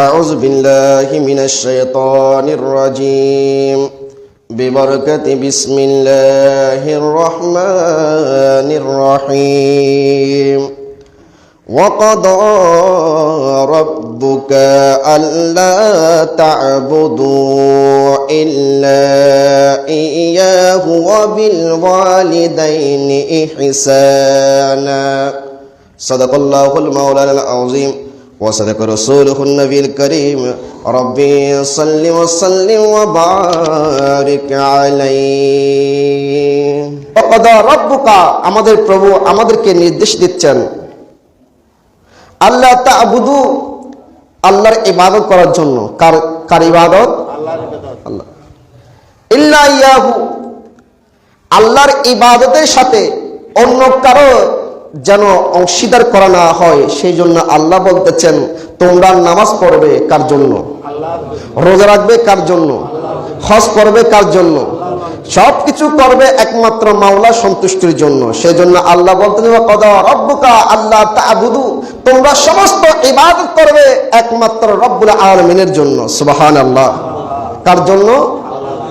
أعوذ بالله من الشيطان الرجيم. ببركة بسم الله الرحمن الرحيم. وقضى ربك ألا تعبدوا إلا إياه وبالوالدين إحسانا. صدق الله المولى العظيم. وصدق رسوله النبي الكريم ربي صل وسلم وبارك عليه وقضى ربك আমাদের প্রভু আমাদেরকে নির্দেশ দিচ্ছেন আল্লাহ তাবুদু আল্লাহর ইবাদত করার জন্য কার কার ইবাদত আল্লাহ ইল্লা ইয়াহু আল্লাহর ইবাদতের সাথে অন্য কারো যেন অংশীদার করা না হয় সেই জন্য আল্লাহ বলতেছেন, তোমরা নামাজ পড়বে কার জন্য? রোজা রাখবে কার জন্য? হজ করবে কার জন্য? সব কিছু করবে একমাত্র মাওলা সন্তুষ্টির জন্য। সেই জন্য আল্লাহ বলতেন আল্লাহ তোমরা সমস্ত ইবাদত করবে একমাত্র রব্বুল আলমিনের জন্য। সুবাহান আল্লাহ কার জন্য?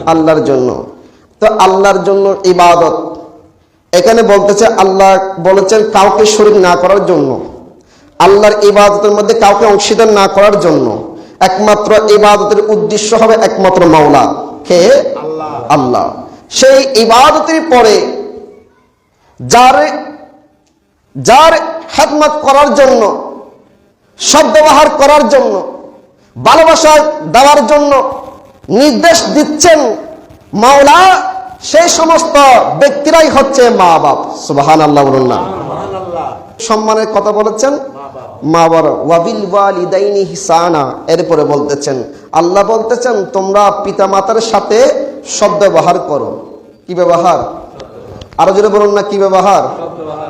আল্লাহর জন্য। তো আল্লাহর জন্য ইবাদত এখানে বলতেছে আল্লাহ বলেছেন কাউকে শরীর না করার জন্য। আল্লাহর ইবাদতের মধ্যে কাউকে অংশীদার না করার জন্য। একমাত্র ইবাদতের উদ্দেশ্য হবে একমাত্র মাওলা। কে? আল্লাহ। সেই ইবাদতের পরে যার যার খেদমত করার জন্য সব ব্যবহার করার জন্য ভালোবাসা দেওয়ার জন্য নির্দেশ দিচ্ছেন মাওলা সেই সমস্ত ব্যক্তিরাই হচ্ছে মা বাপ। সুবাহান আল্লাহ বলুন না। সম্মানের কথা বলেছেন? মা বাবা। ওয়াবিল ওয়ালিদাইনি হিসানা। এরপরে বলতেছেন আল্লাহ বলতেছেন তোমরা পিতা মাতার সাথে শব্দ ব্যবহার করো। কি ব্যবহার? আরও জোরে বলুন না কি ব্যবহার?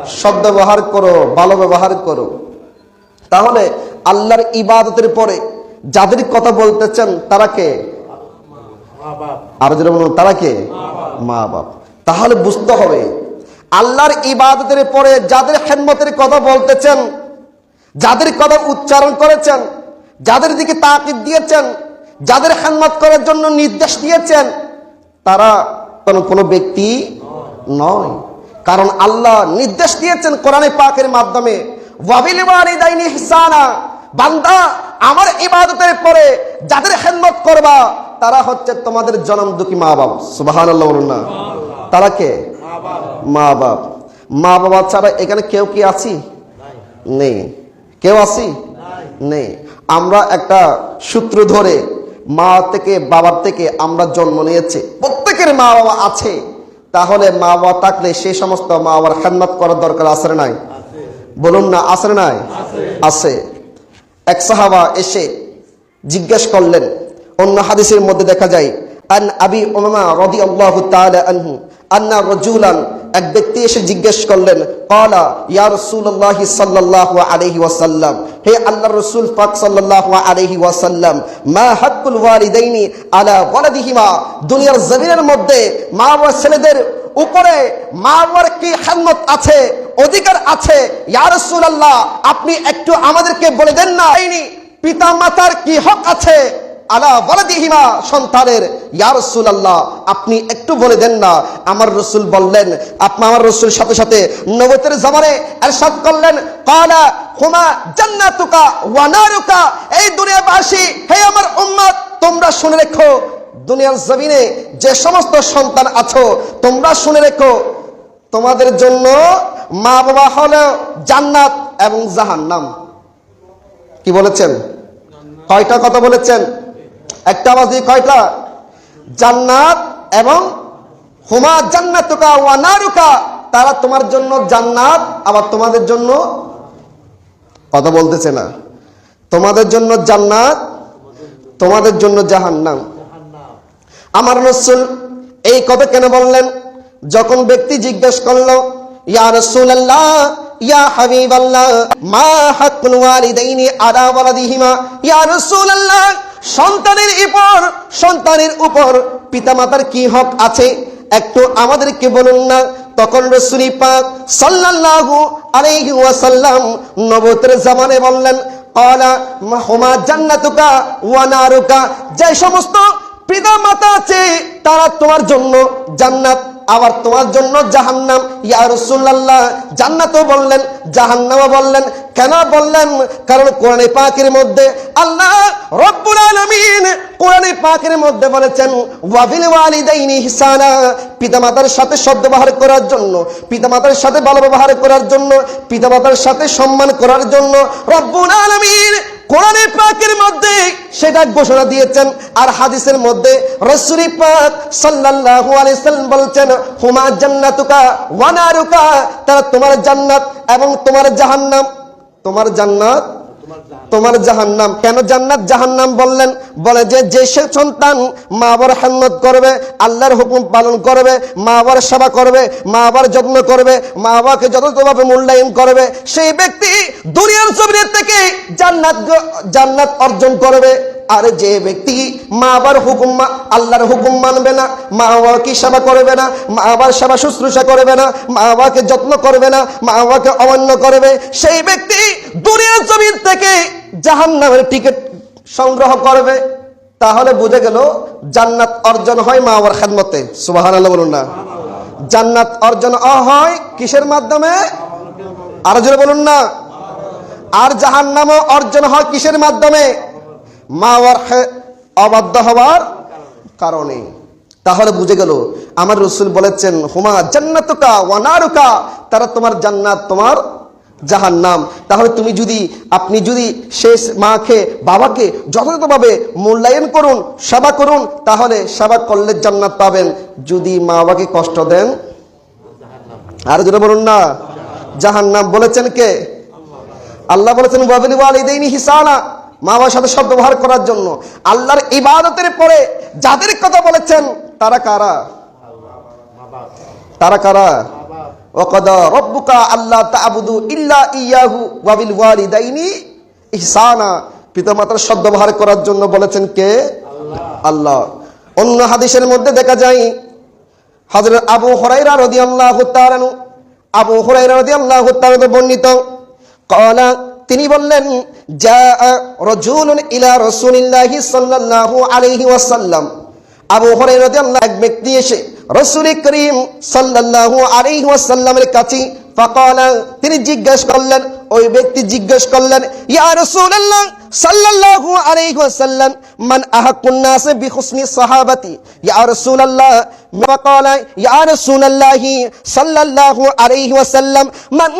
শব্দ ব্যবহার করো ভালো ব্যবহার করো। তাহলে আল্লাহর ইবাদতের পরে যাদের কথা বলতেছেন তারা কে? আরও যেটা বলুন তারা কে? মা বাপ। তাহলে বুঝতে হবে আল্লাহর ইবাদতের পরে যাদের খেদমতের কথা বলতেছেন যাদের কথা উচ্চারণ করেছেন যাদের দিকে তাকিদ দিয়েছেন যাদের খেদমত করার জন্য নির্দেশ দিয়েছেন তারা কোনো কোনো ব্যক্তি নয়। কারণ আল্লাহ নির্দেশ দিয়েছেন কোরআনে পাকের মাধ্যমে বান্দা আমার ইবাদতের পরে যাদের খেদমত করবা তারা হচ্ছে তোমাদের জনম দুঃখী মা বাপ সুবাহান আল্লাহ বলুন না। তারা কে? মা বাপ। মা বাবা ছাড়া এখানে কেউ কি আছি? নেই। কেউ আছি? নেই। আমরা একটা সূত্র ধরে মা থেকে বাবার থেকে আমরা জন্ম নিয়েছি। প্রত্যেকের মা বাবা আছে। তাহলে মা বাবা থাকলে সেই সমস্ত মা বাবার খেদমত করার দরকার আছে নাই? বলুন না আছে নাই? আছে। এক সাহাবা এসে জিজ্ঞেস করলেন অন্য হাদিসের মধ্যে দেখা যায়, আন আবি ওমামা তাআলা আনহু, আন্না রাজুলান, এক ব্যক্তি এসে জিজ্ঞেস করলেন ইয়া হে আল্লাহর রাসূল ওয়াসাল্লাম দুনিয়ার মধ্যে মা ছেলেদের উপরে মা বাবার কি আছে, অধিকার আছে, ইয়া রাসূলুল্লাহ, আপনি একটু আমাদেরকে বলে দেন না পিতা মাতার কি হক আছে? আলা ওয়ালাদিহিমা সন্তানের, ইয়া রাসূলুল্লাহ, আপনি একটু বলে দেন না, আমার রসুল বললেন, আপনি আমার রসুল সাথে সাথে নবতের জামানে এরশাদ করলেন কালা হুমা জান্নাতুকা ওয়া নারুকা, এই দুনিয়াবাসী, হে আমার উম্মত, তোমরা শুনে রেখো, দুনিয়ার জমিনে যে সমস্ত সন্তান আছো, তোমরা শুনে রেখো, তোমাদের জন্য মা বাবা হলো জান্নাত এবং জাহান্নাম। কি বলেছেন? কয়টা কথা বলেছেন? একটা আওয়াজ দিয়ে কয়টা? জান্নাত এবং হুমা জান্নাতুকা ওয়া নারুকা। তারা তোমার জন্য জান্নাত, আবার তোমাদের জন্য কথা বলতেছে না। তোমাদের জন্য জান্নাত, তোমাদের জন্য জাহান্নাম। আমার রসুল এই কথা কেন বললেন? যখন ব্যক্তি জিজ্ঞেস করল, ইয়া রাসূলুল্লাহ, ইয়া হাবিবাল্লাহ, মা হাক্কুল ওয়ালিদাইনি আলা ওয়ালাদিহিমা? ইয়া রাসূলুল্লাহ সন্তানের উপর সন্তানের উপর পিতামাতার কি হক আছে? একটু আমাদেরকে বলুন না। তখন রসুলি পাক সাল্লাল্লাহু আলাইহি ওয়াসাল্লাম নবতের জামানে বললেন হুমা জান্নাতুকা ওয়া নারুকা? যে সমস্ত পিতা মাতা আছে, তারা তোমার জন্য জান্নাত আবার তোমার জন্য জাহান্নাম। ইয়া রাসূলুল্লাহ, জান্নাতও বললেন, জাহান্নামও বললেন। কেন বললেন? কারণ কোরআনে পাকের মধ্যে আল্লাহ রব্বুল আলামিন কোরআনে পাকের মধ্যে বলেছেন ওয়াবিল ওয়ালিদাইনি ইহসানা পিতামাতার সাথে শব্দ ব্যবহার করার জন্য, পিতামাতার সাথে ভালো ব্যবহার করার জন্য, পিতামাতার সাথে সম্মান করার জন্য রব্বুল আলামিন কোরআনে পাকের মধ্যে সেটা ঘোষণা দিয়েছেন। আর হাদিসের মধ্যে রসুরি পাক সাল্লাল্লাহু আলাইহি সাল্লাম বলছেন, হুমা জান্নাতুকা ওয়া নারুকা? তারা, তোমার জান্নাত এবং তোমার জাহান্নাম। তোমার জান্নাত তোমার জাহান্নাম। কেন জান্নাত? জাহান্নাম বললেন, বলে যে যে সে সন্তান মা বাবার হান্নত করবে, আল্লাহর হুকুম পালন করবে, মা বাবার সেবা করবে, মা বাবার যত্ন করবে, মা বাবাকে যথাযথভাবে মূল্যায়ন করবে, সেই ব্যক্তি দুনিয়ার জমিনের থেকে জান্নাত জান্নাত অর্জন করবে। আর যে ব্যক্তি মা বাবার হুকুম আল্লাহর হুকুম মানবে না মা বাবাকে সেবা করবে না মা বাবার সেবা শুশ্রূষা করবে না মা বাবাকে যত্ন করবে না মা বাবাকে অমান্য করবে, সেই ব্যক্তি দুনিয়ার জমিন থেকে জাহান নামের টিকিট সংগ্রহ করবে। তাহলে বুঝে গেল জান্নাত অর্জন হয় মা বাবার খেদমতে। সুবাহ বলুন না। জান্নাত অর্জন হয় কিসের মাধ্যমে? আরও জোরে বলুন না। আর জাহান নামও অর্জন হয় কিসের মাধ্যমে? মা অবাধ্য হওয়ার কারণে। তাহলে বুঝে গেল, আমার রসুল বলেছেন, হুমা জান্নাতুকা ওয়ানারুকা তারা তোমার জান্নাত, তোমার জাহান নাম তাহলে তুমি যদি, আপনি যদি শেষ মাকে, বাবাকে যথাযথভাবে মূল্যায়ন করুন, সেবা করুন, তাহলে সেবা করলে জান্নাত পাবেন। যদি মা বাবাকে কষ্ট দেন, আর যেটা বলুন না জাহান নাম বলেছেন কে? আল্লাহ বলেছেন, ওয়াবিল ওয়ালিদাইনি হিসানা মা বাবার সাথে শব্দ ব্যবহার করার জন্য। আল্লাহর ইবাদতের পরে যাদের কথা বলেছেন তারা কারা? তারা কারা? ওকদা আল্লাহ শব্দ ব্যবহার করার জন্য বলেছেন কে? আল্লাহ। অন্য হাদিসের মধ্যে দেখা যায় আবু বর্ণিত তিনি বললেন যা রজুল ইলা রসুলিল্লাহি সাল্লাল্লাহু আলাইহি ওয়াসাল্লাম। আবু হরাইরাদিয়াল্লাহু এক ব্যক্তি এসে, রসুল করিম সাল্লাল্লাহু আলাইহি ওয়াসাল্লামের কাছে? ফাকালা, তিনি জিজ্ঞেস করলেন, ওই ব্যক্তি জিজ্ঞেস করলেন, ইয়া রাসূলুল্লাহ সাল্লাল্লাহু আলাইহি ওয়াসাল্লাম মান আহাক্কুন নাস বিহুসনি সাহাবাতি ইয়া রাসূলুল্লাহ فقال يا رسول الله صلى الله عليه وسلم من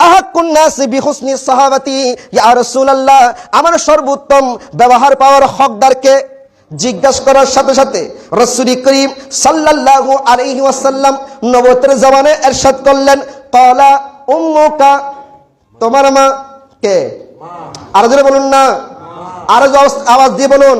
أحق الناس بحسن صحابتي يا رسول الله আমার সর্বোত্তম ব্যবহার পাওয়ার হকদারকে জিজ্ঞাসা করার সাথে সাথে রসুল করিম সাল্লাল্লাহু আলাইহি ওয়াসাল্লাম নবতের জমানে এরশাদ করলেন কলা উম্মুকা তোমার মা কে আরও জোরে বলুন না। আরও আওয়াজ দিয়ে বলুন।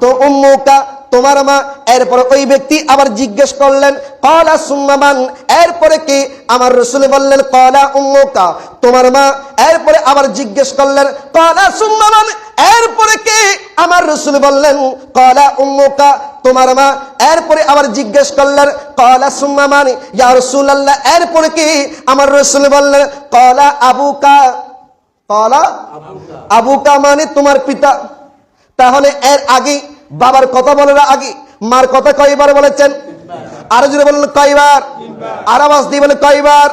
তো উম্মুকা, তোমার মা, এরপরে ওই ব্যক্তি আবার জিজ্ঞেস করলেন, কলা সুম্মামান এরপরে কি? আমার রসুল বললেন, কলা উম্মুকা। তোমার মা এরপরে আবার জিজ্ঞেস করলেন, কলা সুম্মামান এরপরে কি? আমার রসুল বললেন, কলা উম্মুকা। তোমার মা এরপরে আবার জিজ্ঞেস করলেন, কলা সুম্মামান ইয়া রাসূলুল্লাহ, এরপরে কি? আমার রসুল বললেন, কলা আবুকা। আবুকা মানে তোমার পিতা। তাহলে এর আগে বাবার কথা বলার আগে মার কথা কয়বার বলেছেন? আরও জুড়ে বললেন কয়বার? আর আওয়াজ দিয়ে বলে কয়বার?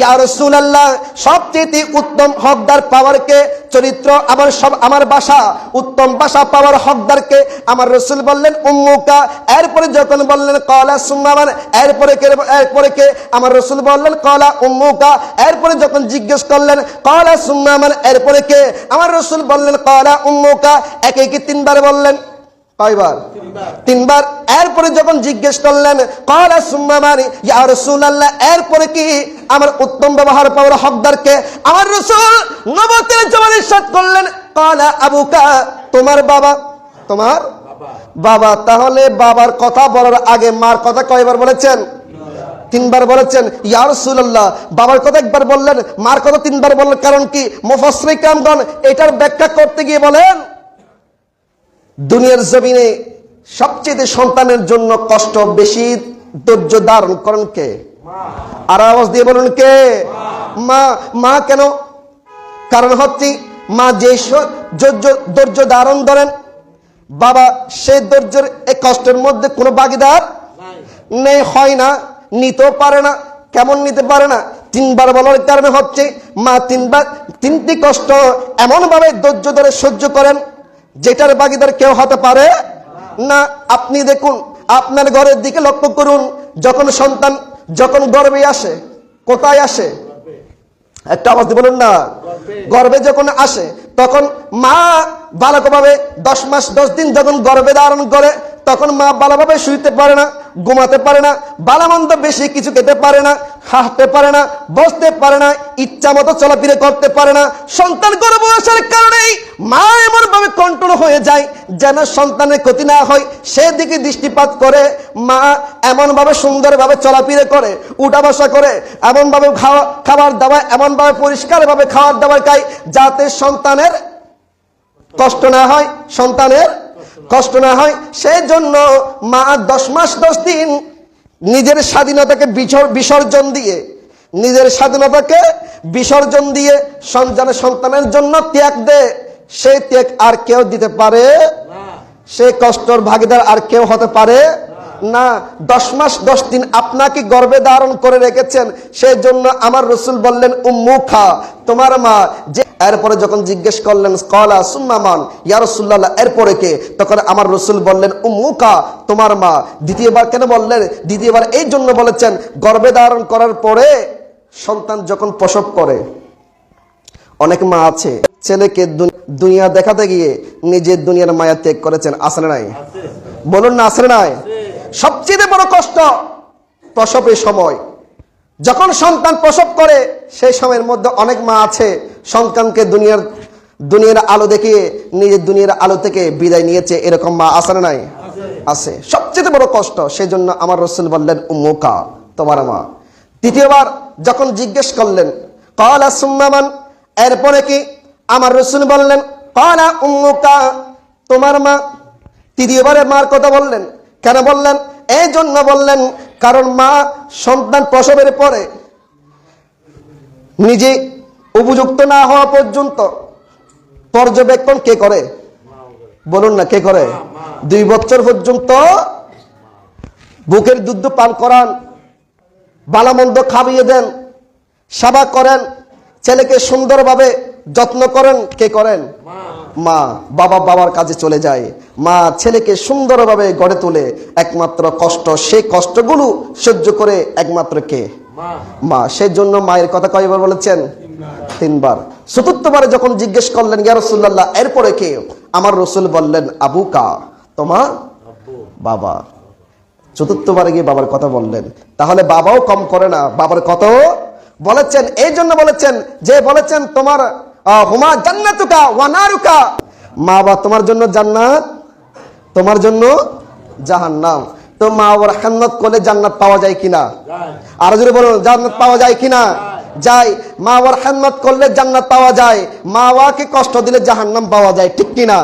ইয়া রাসূলুল্লাহ সবচেয়ে উত্তম হকদার পাওয়ারকে চরিত্র আমার সব, আমার বাসা। উত্তম বাসা পাওয়ার হকদারকে আমার রসুল বললেন, উম্মুকা। এরপরে যখন বললেন, কলা সুম্মামান। এরপরে কে এরপরে কে? আমার রসুল বললেন, কলা উম্মুকা। এরপরে যখন জিজ্ঞেস করলেন, কলা সুম্মামান? এরপরে কে? আমার রসুল বললেন, কলা উম্মুকা। একে একে তিনবার বললেন, কয়বার? তিনবার। এরপরে যখন জিজ্ঞেস করলেন কলা সুম্মামানি ইয়া রাসূলুল্লাহ। এরপরে কি? আমার উত্তম ব্যবহার পাওয়ার হকদারকে আমার রাসূল নবতের জবানে সাত করলেন কলা আবুকা তোমার বাবা। তোমার বাবা। তাহলে বাবার কথা বলার আগে মার কথা কয়বার বলেছেন? তিনবার বলেছেন ইয়া রাসূলুল্লাহ। বাবার কথা একবার বললেন মার কথা তিনবার বললেন। কারণ কি? মুফাসসির কামগণ এটার ব্যাখ্যা করতে গিয়ে বলেন দুনিয়ার জমিনে সবচেয়ে সন্তানের জন্য কষ্ট বেশি ধৈর্য ধারণ করেন কে? আর আওয়াজ দিয়ে বলুন কে? মা মা কেন? কারণ হচ্ছে মা যে ধৈর্য ধারণ ধরেন, বাবা সেই ধৈর্যের এই কষ্টের মধ্যে কোনো বাগিদার নেই, হয় না, নিতেও পারে না, কেমন নিতে পারে না? তিনবার বলার কারণে হচ্ছে মা তিনবার তিনটি কষ্ট এমনভাবে ধৈর্য ধরে সহ্য করেন, যেটার বাগিদার কেউ হতে পারে না, আপনি দেখুন, আপনার ঘরের দিকে লক্ষ্য করুন, যখন সন্তান যখন গর্বে আসে, কোথায় আসে? একটা আওয়াজ বলুন না। গর্বে যখন আসে, তখন মা ভালোভাবে দশ মাস, দশ দিন যখন গর্বে ধারণ করে, তখন মা ভালোভাবে শুইতে পারে না। ঘুমাতে পারে না, বালামন্দ বেশি কিছু খেতে পারে না, হাঁটতে পারে না, বসতে পারে না, ইচ্ছা মতো চলাফিরে করতে পারে না। সন্তান গর্ভ আসার কারণেই মা এমন ভাবে কন্ট্রোল হয়ে যায় যেন সন্তানের ক্ষতি না হয়। সেদিকে দৃষ্টিপাত করে মা এমনভাবে সুন্দরভাবে চলাফিরে করে উঠা বসা করে, এমনভাবে খাওয়া, খাবার দাবার, এমনভাবে পরিষ্কারভাবে খাবার দাবার খায় যাতে সন্তানের কষ্ট না হয়, সন্তানের কষ্ট না হয় সেই জন্য মা দশ মাস দশ দিন নিজের স্বাধীনতাকে বিসর- বিসর্জন দিয়ে নিজের স্বাধীনতাকে বিসর্জন দিয়ে সন্তানের সন্তানের জন্য ত্যাগ দেয় সেই ত্যাগ আর কেউ দিতে পারে সেই কষ্টর ভাগিদার আর কেউ হতে পারে না দশ মাস দশ দিন আপনাকে গর্বে ধারণ করে রেখেছেন সেই জন্য আমার রসুল বললেন উম্মুখা তোমার মা যে এরপরে যখন জিজ্ঞেস করলেন কলা সুন্নামান ইয়া রসুল্লাহ এরপরে কে? তখন আমার রসুল বললেন উম্মুখা তোমার মা। দ্বিতীয়বার কেন বললেন? দ্বিতীয়বার এই জন্য বলেছেন গর্বে ধারণ করার পরে সন্তান যখন প্রসব করে অনেক মা আছে ছেলেকে দুনিয়া দেখাতে গিয়ে নিজের দুনিয়ার মায়া ত্যাগ করেছেন আসলে নাই? বলুন না আসলে নাই? সবচেয়ে বড় কষ্ট প্রসবের সময়। যখন সন্তান প্রসব করে, সেই সময়ের মধ্যে অনেক মা আছে, সন্তানকে দুনিয়ার দুনিয়ার আলো দেখিয়ে নিজের দুনিয়ার আলো থেকে বিদায় নিয়েছে। এরকম মা আসলে নাই? আছে। সবচেয়ে বড় কষ্ট সেই জন্য আমার রসুল বললেন উম্মুকা তোমার মা। তৃতীয়বার যখন জিজ্ঞেস করলেন, কলা সুম্মামান এরপরে কি আমার রসুল বললেন, কলা উম্মুকা তোমার মা? তৃতীয়বারে মার কথা বললেন কেন বললেন? এই জন্য বললেন, কারণ মা সন্তান প্রসবের পরে নিজে উপযুক্ত না হওয়া পর্যন্ত পর্যবেক্ষণ কে করে? বলুন না, কে করে? দুই বছর পর্যন্ত বুকের দুধ পান করান বালামন্দ খাবিয়ে দেন, সেবা করেন, ছেলেকে সুন্দরভাবে যত্ন করেন, কে করেন? মা বাবা বাবার কাজে চলে যায়। মা ছেলেকে সুন্দরভাবে গড়ে তোলে। একমাত্র কষ্ট সেই কষ্টগুলো সহ্য করে একমাত্র কে? মা। সেই জন্য মায়ের কথা কয়বার বলেছেন? তিনবার। চতুর্থবারে যখন জিজ্ঞেস করলেন ইয়া রসুল্লাহ এরপরে কে? আমার রসুল বললেন আবু কা। তোমার বাবা। চতুর্থবারে গিয়ে বাবার কথা বললেন। তাহলে বাবাও কম করে না। বাবার কত? বলেছেন এই জন্য বলেছেন যে বলেছেন তোমার হুমা জান্নাতুকা ওয়ানারুকা মা বাবা তোমার জন্য জান্নাত তোমার জন্য জাহান্নাম। তো মা বাবার খান্নাত করলে জান্নাত পাওয়া যায় কিনা? আরও যদি বলুন জান্নাত পাওয়া যায় কিনা? যায়। মা বাবার খান্নাত করলে জান্নাত পাওয়া যায়। মা বাবাকে কষ্ট দিলে জাহান্নাম পাওয়া যায় ঠিক কিনা?